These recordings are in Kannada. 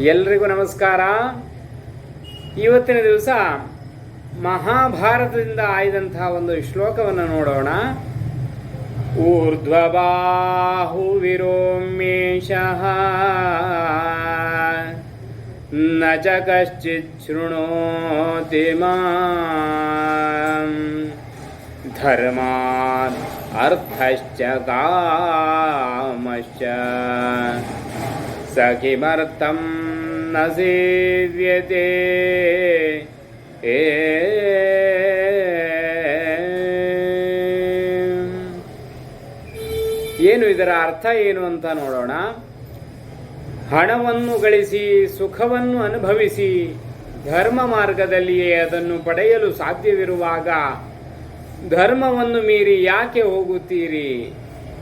ಎಲ್ರಿಗೂ ನಮಸ್ಕಾರ. ಇವತ್ತಿನ ದಿವಸ ಮಹಾಭಾರತದಿಂದ ಆಯ್ದಂತಹ ಒಂದು ಶ್ಲೋಕವನ್ನು ನೋಡೋಣ. ಊರ್ಧ್ವಬಾಹು ವಿರೋಮೇಶ ನ ಚ ಕಶ್ಚಿತ್ ಶೃಣೋತಿ ಮಾಂ. ಧರ್ಮಾನ್ ಅರ್ಥಶ್ಚ ಕಾಮಶ್ಚ. ಸಖಿಮರ್ಥಂ न सेव्यते ए ಏನು ಇದರ ಅರ್ಥ ಏನು ಅಂತ ನೋಡೋಣ ಹಣವನ್ನು ಗಳಿಸಿ ಸುಖವನ್ನು ಅನುಭವಿಸಿ ಧರ್ಮ ಮಾರ್ಗದಲ್ಲಿಯೇ ಅದನ್ನು ಪಡೆಯಲು ಸಾಧ್ಯವಿರುವಾಗ ಧರ್ಮವನ್ನು ಮೀರಿ ಯಾಕೆ ಹೋಗುತ್ತೀರಿ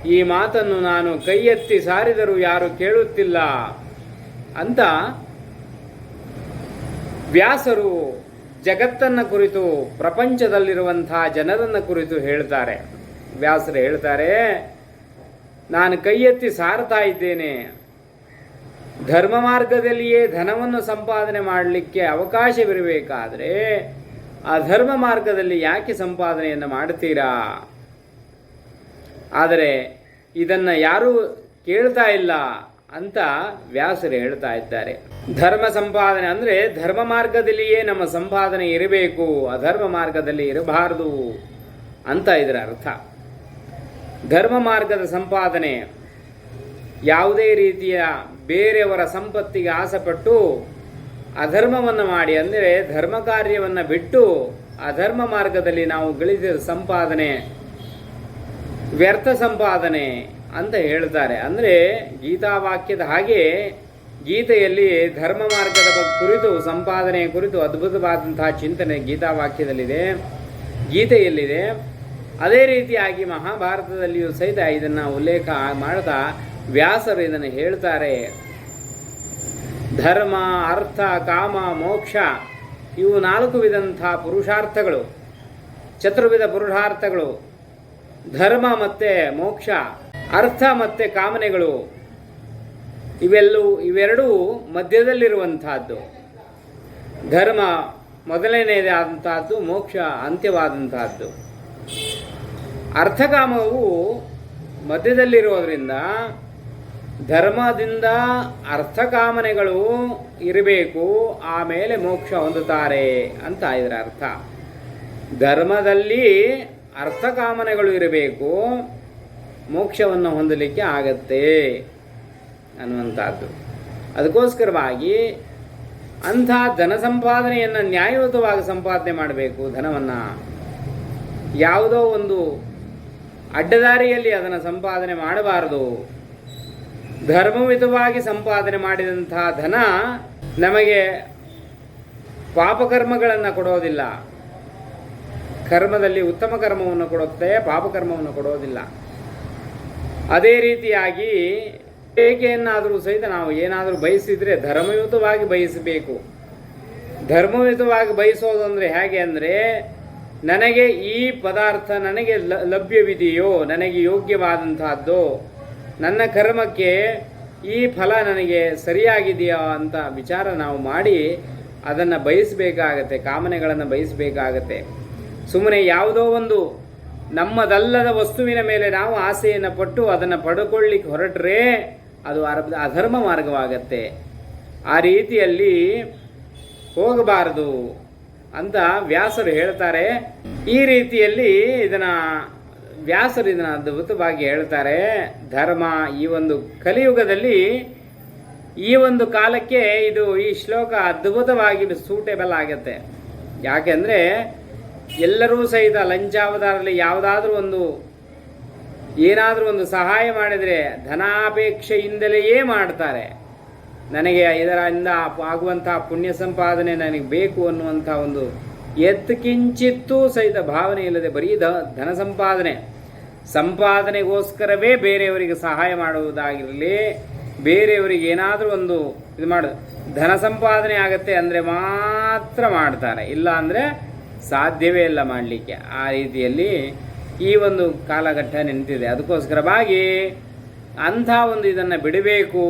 ಈ ಮಾತನ್ನು ನಾನು ಕೈ ಎತ್ತಿ ಸಾರಿದರೂ ಯಾರು ಕೇಳುತ್ತಿಲ್ಲ ಅಂತ ವ್ಯಾಸರು ಜಗತ್ತನ್ನ ಕುರಿತು, ಪ್ರಪಂಚದಲ್ಲಿರುವಂತಹ ಜನರನ್ನು ಕುರಿತು ಹೇಳ್ತಾರೆ. ವ್ಯಾಸರು ಹೇಳ್ತಾರೆ, ನಾನು ಕೈ ಎತ್ತಿ ಸಾರ್ತಾ ಇದ್ದೇನೆ. ಧರ್ಮ ಮಾರ್ಗದಲ್ಲಿಯೇ ಧನವನ್ನು ಸಂಪಾದನೆ ಮಾಡಲಿಕ್ಕೆ ಅವಕಾಶವಿರಬೇಕಾದ್ರೆ, ಆ ಧರ್ಮ ಮಾರ್ಗದಲ್ಲಿ ಯಾಕೆ ಸಂಪಾದನೆಯನ್ನು ಮಾಡ್ತೀರಾ? ಆದರೆ ಇದನ್ನು ಯಾರೂ ಕೇಳ್ತಾ ಇಲ್ಲ. ಅಂತ ವ್ಯಾಸರು ಹೇಳ್ತಾ ಇದ್ದಾರೆ. ಧರ್ಮ ಸಂಪಾದನೆ ಅಂದ್ರೆ ಧರ್ಮ ಮಾರ್ಗದಲ್ಲಿಯೇ ನಮ್ಮ ಸಂಪಾದನೆ ಇರಬೇಕು, ಅಧರ್ಮ ಮಾರ್ಗದಲ್ಲಿ ಇರಬಾರದು ಅಂತ ಇದರ ಅರ್ಥ. ಧರ್ಮ ಮಾರ್ಗದ ಸಂಪಾದನೆ ಯಾವುದೇ ರೀತಿಯ ಬೇರೆಯವರ ಸಂಪತ್ತಿಗೆ ಆಸೆಪಟ್ಟು ಅಧರ್ಮವನ್ನು ಮಾಡಿ ಅಂದರೆ ಧರ್ಮ ಕಾರ್ಯವನ್ನು ಬಿಟ್ಟು ಅಧರ್ಮ ಮಾರ್ಗದಲ್ಲಿ ನಾವು ಗಳಿಸಿದ ಸಂಪಾದನೆ, ವ್ಯರ್ಥ ಸಂಪಾದನೆ ಅಂತ ಹೇಳ್ತಾರೆ. ಅಂದರೆ ಗೀತಾವಾಕ್ಯದ ಹಾಗೆ ಗೀತೆಯಲ್ಲಿ ಧರ್ಮ ಮಾರ್ಗದ ಕುರಿತು ಸಂಪಾದನೆ ಕುರಿತು ಅದ್ಭುತವಾದಂತಹ ಚಿಂತನೆ ಗೀತಾವಾಕ್ಯದಲ್ಲಿದೆ. ಗೀತೆಯಲ್ಲಿದೆ. ಅದೇ ರೀತಿಯಾಗಿ ಮಹಾಭಾರತದಲ್ಲಿಯೂ ಸಹಿತ ಇದನ್ನು ಉಲ್ಲೇಖ ಮಾಡ್ತಾ ವ್ಯಾಸರು ಇದನ್ನು ಹೇಳ್ತಾರೆ. ಧರ್ಮ, ಅರ್ಥ, ಕಾಮ, ಮೋಕ್ಷ, ಇವು ನಾಲ್ಕು ವಿಧಂತಹ ಪುರುಷಾರ್ಥಗಳು. ಚತುರ್ವಿಧ ಪುರುಷಾರ್ಥಗಳು. ಧರ್ಮ ಮತ್ತೆ ಮೋಕ್ಷ. ಅರ್ಥ ಮತ್ತು ಕಾಮನೆಗಳು ಇವೆಲ್ಲೂ ಇವೆರಡೂ ಮಧ್ಯದಲ್ಲಿರುವಂತಹದ್ದು ಧರ್ಮ ಮೊದಲನೆಯದಾದಂತಹದ್ದು ಮೋಕ್ಷ ಅಂತ್ಯವಾದಂತಹದ್ದು ಅರ್ಥಕಾಮವು ಮಧ್ಯದಲ್ಲಿರೋದ್ರಿಂದ ಧರ್ಮದಿಂದ ಅರ್ಥಕಾಮನೆಗಳು ಇರಬೇಕು, ಆಮೇಲೆ ಮೋಕ್ಷ ಹೊಂದುತ್ತಾರೆ ಅಂತ ಇದರ ಅರ್ಥ. ಧರ್ಮದಲ್ಲಿ ಅರ್ಥಕಾಮನೆಗಳು ಇರಬೇಕು ಮೋಕ್ಷವನ್ನು ಹೊಂದಲಿಕ್ಕೆ ಆಗತ್ತೆ ಅನ್ನುವಂಥದ್ದು. ಅದಕ್ಕೋಸ್ಕರವಾಗಿ ಅಂಥ ಧನ ಸಂಪಾದನೆಯನ್ನು ನ್ಯಾಯಯುತವಾಗಿ ಸಂಪಾದನೆ ಮಾಡಬೇಕು ಧನವನ್ನು. ಯಾವುದೋ ಒಂದು ಅಡ್ಡದಾರಿಯಲ್ಲಿ ಅದನ್ನು ಸಂಪಾದನೆ ಮಾಡಬಾರದು. ಧರ್ಮಯುತವಾಗಿ ಸಂಪಾದನೆ ಮಾಡಿದಂಥ ಧನ ನಮಗೆ ಪಾಪಕರ್ಮಗಳನ್ನು ಕೊಡೋದಿಲ್ಲ. ಕರ್ಮದಲ್ಲಿ ಉತ್ತಮ ಕರ್ಮವನ್ನು ಕೊಡುತ್ತೆ ಪಾಪಕರ್ಮವನ್ನು ಕೊಡೋದಿಲ್ಲ. ಅದೇ ರೀತಿಯಾಗಿ ಏಕೆಯನ್ನಾದರೂ ಸಹಿತ ನಾವು ಏನಾದರೂ ಬಯಸಿದರೆ ಧರ್ಮಯುತವಾಗಿ ಬಯಸಬೇಕು. ಧರ್ಮಯುತವಾಗಿ ಬಯಸೋದು ಅಂದರೆ ಹೇಗೆ ಅಂದರೆ, ನನಗೆ ಈ ಪದಾರ್ಥ ನನಗೆ ಲಭ್ಯವಿದೆಯೋ, ನನಗೆ ಯೋಗ್ಯವಾದಂತಹದ್ದು ನನ್ನ ಕರ್ಮಕ್ಕೆ ಈ ಫಲ ನನಗೆ ಸರಿಯಾಗಿದೆಯೋ ಅಂತ ವಿಚಾರ ನಾವು ಮಾಡಿ ಅದನ್ನು ಬಯಸಬೇಕಾಗತ್ತೆ, ಕಾಮನೆಗಳನ್ನು ಬಯಸಬೇಕಾಗತ್ತೆ. ಸುಮ್ಮನೆ ಯಾವುದೋ ಒಂದು ನಮ್ಮದಲ್ಲದ ವಸ್ತುವಿನ ಮೇಲೆ ನಾವು ಆಸೆಯನ್ನು ಪಟ್ಟು ಅದನ್ನು ಪಡ್ಕೊಳ್ಳಿಕ್ಕೆ ಹೊರಟ್ರೆ ಅದು ಅಧರ್ಮ ಮಾರ್ಗವಾಗತ್ತೆ. ಆ ರೀತಿಯಲ್ಲಿ ಹೋಗಬಾರದು ಅಂತ ವ್ಯಾಸರು ಹೇಳ್ತಾರೆ. ಈ ರೀತಿಯಲ್ಲಿ ಇದನ್ನ ವ್ಯಾಸರು ಇದನ್ನ ಅದ್ಭುತವಾಗಿ ಹೇಳ್ತಾರೆ. ಧರ್ಮ ಈ ಒಂದು ಕಲಿಯುಗದಲ್ಲಿ ಈ ಒಂದು ಕಾಲಕ್ಕೆ ಇದು ಈ ಶ್ಲೋಕ ಅದ್ಭುತವಾಗಿ ಸೂಟೇಬಲ್ ಆಗತ್ತೆ. ಯಾಕೆಂದ್ರೆ ಎಲ್ಲರೂ ಸಹಿತ ಲಂಚಾವತಾರದಲ್ಲಿ ಯಾವುದಾದ್ರೂ ಒಂದು ಏನಾದರೂ ಒಂದು ಸಹಾಯ ಮಾಡಿದರೆ ಧನಾಪೇಕ್ಷೆಯಿಂದಲೇ ಮಾಡ್ತಾರೆ. ನನಗೆ ಇದರಿಂದ ಆಗುವಂತಹ ಪುಣ್ಯ ಸಂಪಾದನೆ ನನಗೆ ಬೇಕು ಅನ್ನುವಂಥ ಒಂದು ಎತ್ತಕಿಂಚಿತ್ತೂ ಸಹಿತ ಭಾವನೆ ಇಲ್ಲದೆ ಬರೀ ಧನ ಸಂಪಾದನೆ. ಸಂಪಾದನೆಗೋಸ್ಕರವೇ ಬೇರೆಯವರಿಗೆ ಸಹಾಯ ಮಾಡುವುದಾಗಿರಲಿ, ಬೇರೆಯವರಿಗೆ ಏನಾದರೂ ಒಂದು ಇದು ಮಾಡು. ಧನ ಸಂಪಾದನೆ ಆಗತ್ತೆ ಅಂದರೆ ಮಾತ್ರ ಮಾಡ್ತಾರೆ. ಇಲ್ಲ ಅಂದರೆ ಸಾಧ್ಯವೇ ಇಲ್ಲ ಮಾಡಲಿಕ್ಕೆ. ಆ ರೀತಿಯಲ್ಲಿ ಈ ಒಂದು ಕಾಲಘಟ್ಟ ನಿಂತಿದೆ ಅದಕ್ಕೋಸ್ಕರವಾಗಿ ಅಂಥ ಒಂದು ಇದನ್ನು ಬಿಡಬೇಕು,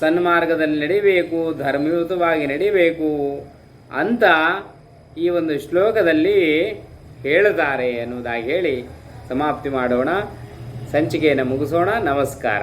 ಸನ್ಮಾರ್ಗದಲ್ಲಿ ನಡಿಬೇಕು ಧರ್ಮಯುತವಾಗಿ ನಡಿಬೇಕು ಅಂತ ಈ ಒಂದು ಶ್ಲೋಕದಲ್ಲಿ ಹೇಳುತ್ತಾರೆ ಅನ್ನೋದಾಗಿ ಹೇಳಿ ಸಮಾಪ್ತಿ ಮಾಡೋಣ. ಸಂಚಿಕೆಯನ್ನು ಮುಗಿಸೋಣ. ನಮಸ್ಕಾರ.